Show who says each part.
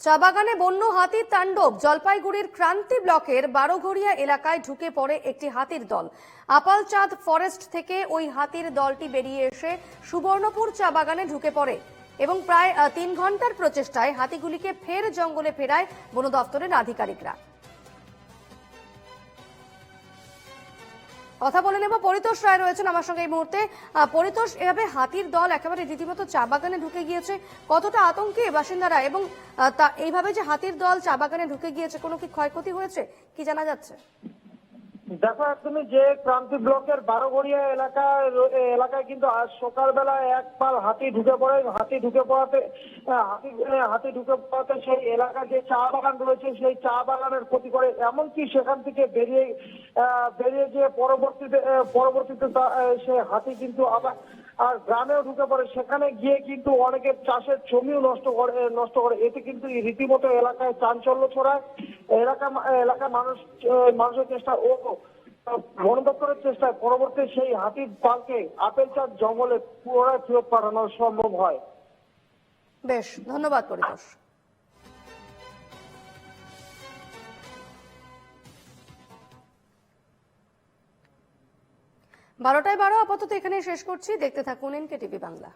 Speaker 1: চা বাগানে বন্য হাতির তাণ্ডব জলপাইগুড়ির ক্রান্তি ব্লকের বারোঘড়িয়া এলাকায় ঢুকে পড়ে একটি হাতির দল। আপালচাঁদ ফরেস্ট থেকে ওই হাতির দলটি বেরিয়ে এসে সুবর্ণপুর চা বাগানে ঢুকে পড়ে এবং প্রায় তিন ঘণ্টার প্রচেষ্টায় হাতিগুলিকে ফের জঙ্গলে ফেরায় বন দপ্তরের আধিকারিকরা। কথা বলে নেব। পরিতোষ রায় রয়েছেন আমার সঙ্গে এই মুহূর্তে। পরিতোষ, এভাবে হাতির দল একেবারে রীতিমতো চা বাগানে ঢুকে গিয়েছে। কতটা আতঙ্কে বাসিন্দারা? এবং তা এইভাবে যে হাতির দল চা বাগানে ঢুকে গিয়েছে, কোনো কি ক্ষয়ক্ষতি হয়েছে? কি জানা যাচ্ছে?
Speaker 2: দেখো তুমি যে ক্রান্তি ব্লকের বারোগড়িয়া এলাকায় এলাকায় কিন্তু আজ সকালবেলা এক পাল হাতি ঢুকে পড়ে, হাতি ঢুকে পড়াতে হাতি হাতি ঢুকে পড়াতে সেই এলাকায় যে চা বাগান রয়েছে সেই চা বাগানের ক্ষতি করে। এমনকি সেখান থেকে বেরিয়ে বেরিয়ে গিয়ে পরবর্তীতে পরবর্তীতে সেই হাতি কিন্তু আবার, আর গ্রামেও ঢুকে পড়ে। সেখানে গিয়ে কিন্তু অনেকের চাষের জমিও নষ্ট করে নষ্ট করে। এতে কিন্তু রীতিমতো এলাকায় চাঞ্চল্য ছড়ায়। এলাকা এলাকার মানুষ মানুষের চেষ্টা ও বন দপ্তরের চেষ্টায় পরবর্তী সেই হাতির পালকে আপেল চাঁদ জঙ্গলে পুনরায় ফেরত পাঠানো সম্ভব হয়।
Speaker 1: বেশ, ধন্যবাদ পরিতোষ। বারোটায় বারো, আপাতত এখানেই শেষ করছি। দেখতে থাকুন এনকে টিভি বাংলা।